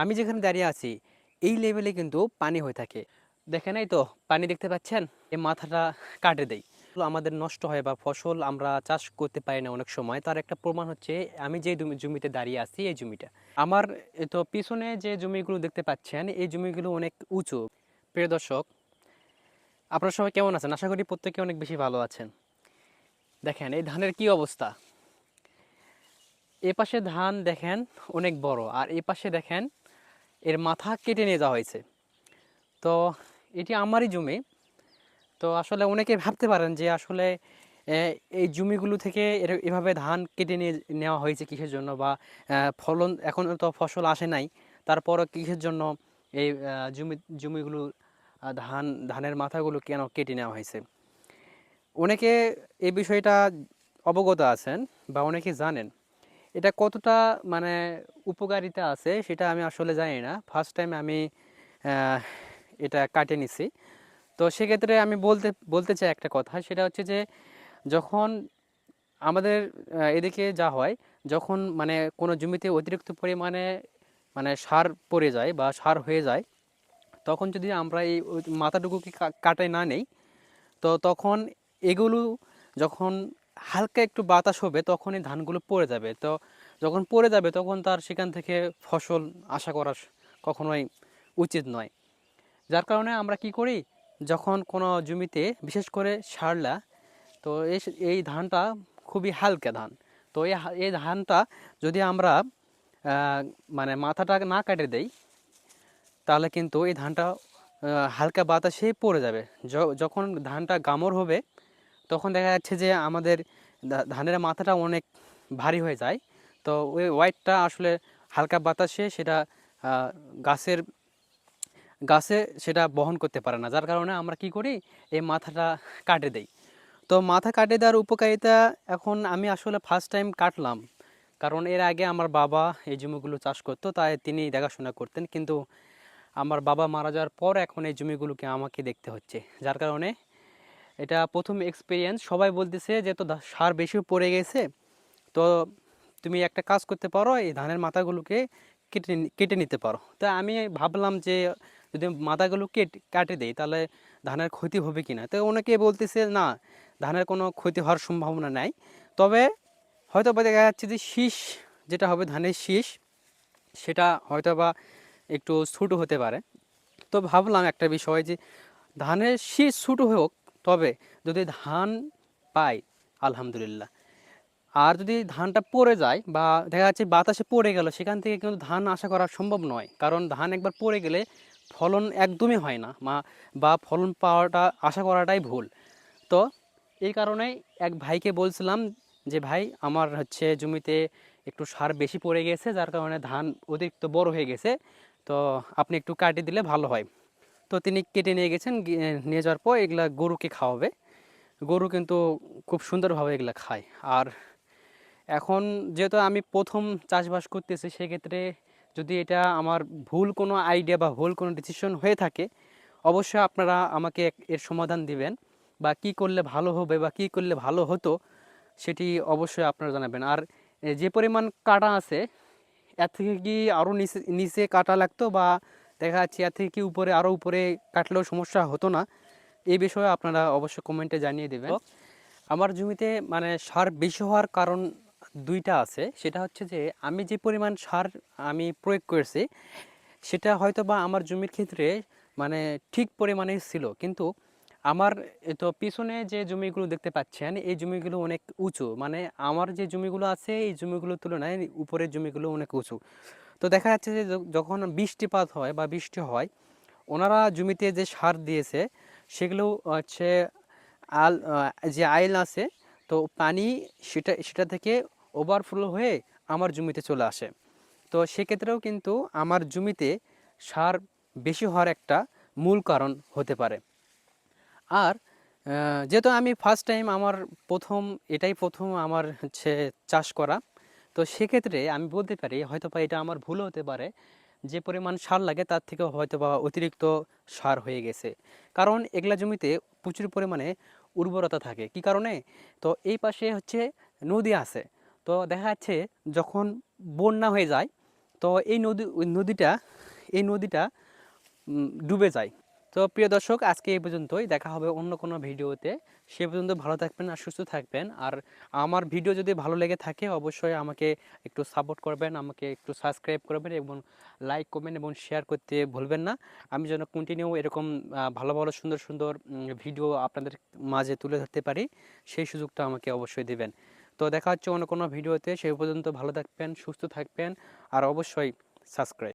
আমি যেখানে দাঁড়িয়ে আছি, এই লেভেলে কিন্তু পানি হয়ে থাকে। দেখেন এই তো, পানি দেখতে পাচ্ছেন? এই মাথাটা কাটে দেয় আমাদের নষ্ট হয় বা ফসল আমরা চাষ করতে পারি না অনেক সময়। তার একটা প্রমাণ হচ্ছে, আমি যে জমিতে দাঁড়িয়ে আছি, এই জমিটা। আমার তো পিছনে যে জমিগুলো দেখতে পাচ্ছেন, এই জমিগুলো অনেক উঁচু। প্রিয় দর্শক, আপনারা সবাই কেমন আছেন? আশা করি প্রত্যেকে অনেক বেশি ভালো আছেন। দেখেন, এই ধানের কি অবস্থা? এ পাশে ধান দেখেন অনেক বড়, আর এই পাশে দেখেন এর মাথা কেটে নিয়ে যাওয়া হয়েছে। তো এটি আমারই জমি। তো আসলে অনেকে ভাবতে পারেন যে আসলে এই জমিগুলো থেকে এভাবে ধান কেটে নিয়ে নেওয়া হয়েছে কিসের জন্য বা ফলন এখন তো ফসল আসে নাই। তারপরও কিসের জন্য এই জমি, জমিগুলো ধান, ধানের মাথাগুলো কেন কেটে নেওয়া হয়েছে? অনেকে এই বিষয়টা অবগত আছেন বা অনেকে জানেন। এটা কতটা মানে উপকারিতা আছে সেটা আমি আসলে জানি না। ফার্স্ট টাইম আমি এটা কাটে নিছি। তো সেক্ষেত্রে আমি বলতে বলতে চাই একটা কথা। সেটা হচ্ছে যে, যখন আমাদের এদিকে যা হয়, যখন মানে কোনো জমিতে অতিরিক্ত পরিমাণে মানে সার পড়ে যায় বা সার হয়ে যায়, তখন যদি আমরা এই মাথাটুকুকে কাটায় না নেই, তো তখন এগুলো যখন হালকা একটু বাতাস হবে তখন এই ধানগুলো পড়ে যাবে। তো যখন পড়ে যাবে তখন তার সেখান থেকে ফসল আশা করা কখনোই উচিত নয়। যার কারণে আমরা কি করি? যখন কোনো জমিতে, বিশেষ করে সারলা তো এই ধানটা খুবই হালকা ধান। তো এই ধানটা যদি আমরা মানে মাথাটা না কেটে দেই, তাহলে কিন্তু এই ধানটা হালকা বাতাসে পড়ে যাবে। যখন ধানটা গামর হবে তখন দেখা যাচ্ছে যে আমাদের ধানের মাথাটা অনেক ভারী হয়ে যায়। তো ওই ওয়াইটটা আসলে হালকা বাতাসে সেটা গাছের, গাছে সেটা বহন করতে পারে না। যার কারণে আমরা কি করি, এই মাথাটা কাটে দেই। তো মাথা কাটে দেওয়ার উপকারিতা এখন আমি আসলে ফার্স্ট টাইম কাটলাম। কারণ এর আগে আমার বাবা এই জমিগুলো চাষ করতো, তাই তিনি দেখাশোনা করতেন। কিন্তু আমার বাবা মারা যাওয়ার পর এখন এই জমিগুলোকে আমাকে দেখতে হচ্ছে। যার কারণে এটা প্রথম এক্সপিরিয়েন্স সবাই বলতেছে যে, তো সার বেশি পড়ে গেছে, তো তুমি একটা কাজ করতে পারো, এই ধানের মাথাগুলোকে কেটে কেটে নিতে পারো। তো আমি ভাবলাম যে, যদি মাথাগুলো কেটে কাটে দেই, তাহলে ধানের ক্ষতি হবে কি না তো অনেকে বলতেছে, না, ধানের কোনো ক্ষতি হওয়ার সম্ভাবনা নাই। তবে হয়তো বা দেখা যাচ্ছে যে, শীষ যেটা হবে ধানের শীষ, সেটা হয়তো বা একটু ছোটো হতে পারে। তো ভাবলাম একটা বিষয় যে, ধানের শীষ ছোটো হোক তবে যদি ধান পাই, আলহামদুলিল্লাহ। আর যদি ধানটা পড়ে যায় বা দেখা যাচ্ছে বাতাসে পড়ে গেল, সেখান থেকে কিন্তু ধান আশা করা সম্ভব নয়। কারণ ধান একবার পড়ে গেলে ফলন একদমই হয় না, মা, বা ফলন পাওয়াটা, আশা করাটাই ভুল। তো এই কারণেই এক ভাইকে বলছিলাম যে, ভাই, আমার হচ্ছে জমিতে একটু সার বেশি পড়ে গেছে, যার কারণে ধান অতিরিক্ত বড় হয়ে গেছে। তো আপনি একটু কাটিয়ে দিলে ভালো হয়। তো তিনি কেটে নিয়ে গেছেন নিয়ে যাওয়ার পর এগুলা গরুকে খাওয়াবে। গরু কিন্তু খুব সুন্দরভাবে এগুলা খায়। আর এখন যেহেতু আমি প্রথম চাষবাস করতেছি, সেক্ষেত্রে যদি এটা আমার ভুল কোনো আইডিয়া বা ভুল কোনো ডিসিশন হয়ে থাকে, অবশ্যই আপনারা আমাকে এর সমাধান দিবেন। বা কি করলে ভালো হবে বা কি করলে ভালো হতো, সেটি অবশ্যই আপনারা জানাবেন। আর যে পরিমাণ কাটা আছে, এর থেকে কি আরও নিচে নিচে কাটা লাগতো বা দেখা যাচ্ছে এর থেকে কি উপরে আরও উপরে কাটলেও সমস্যা হতো না। এই বিষয়ে আপনারা অবশ্যই কমেন্টে জানিয়ে দেবেন। আমার জমিতে মানে সার বেশি হওয়ার কারণ দুইটা আছে। সেটা হচ্ছে যে আমি যে পরিমাণ সার আমি প্রয়োগ করেছি সেটা হয়তো বা আমার জমির ক্ষেত্রে মানে ঠিক পরিমাণে ছিল। কিন্তু আমার এ তো পিছনে যে জমিগুলো দেখতে পাচ্ছেন এই জমিগুলো অনেক উঁচু। মানে আমার যে জমিগুলো আছে এই জমিগুলোর তুলনায় উপরের জমিগুলো অনেক উঁচু। তো দেখা যাচ্ছে যে যখন বৃষ্টিপাত হয় বা বৃষ্টি হয়, ওনারা জমিতে যে সার দিয়েছে, সেগুলো হচ্ছে আল যে আইল আছে, তো পানি সেটা সেটা থেকে ওভারফ্লো হয়ে আমার জমিতে চলে আসে। তো সেক্ষেত্রেও কিন্তু আমার জমিতে সার বেশি হওয়ার একটা মূল কারণ হতে পারে। আর যেহেতু আমি ফার্স্ট টাইম আমার প্রথম, এটাই প্রথম আমার হচ্ছে চাষ করা তো সেক্ষেত্রে আমি বলতে পারি হয়তো বা এটা আমার ভুল হতে পারে, যে পরিমাণ সার লাগে তার থেকে হয়তো বা অতিরিক্ত সার হয়ে গেছে। কারণ এগুলা জমিতে প্রচুর পরিমাণে উর্বরতা থাকে। কি কারণে? তো এই পাশে হচ্ছে নদী আছে। তো দেখা যাচ্ছে যখন বন্যা হয়ে যায়, তো এই নদী নদীটা, এই নদীটা ডুবে যায়। তো প্রিয় দর্শক, আজকে এই পর্যন্তই। দেখা হবে অন্য কোনো ভিডিওতে। সে পর্যন্ত ভালো থাকবেন আর সুস্থ থাকবেন। আর আমার ভিডিও যদি ভালো লেগে থাকে, অবশ্যই আমাকে একটু সাপোর্ট করবেন, আমাকে একটু সাবস্ক্রাইব করবেন এবং লাইক করবেন এবং শেয়ার করতে ভুলবেন না। আমি যেন কন্টিনিউ এরকম ভালো ভালো, সুন্দর সুন্দর ভিডিও আপনাদের মাঝে তুলে ধরতে পারি, সেই সুযোগটা আমাকে অবশ্যই দেবেন। তো দেখা হচ্ছে অন্য কোনো ভিডিওতে। সেই পর্যন্ত ভালো থাকবেন, সুস্থ থাকবেন, আর অবশ্যই সাবস্ক্রাইব।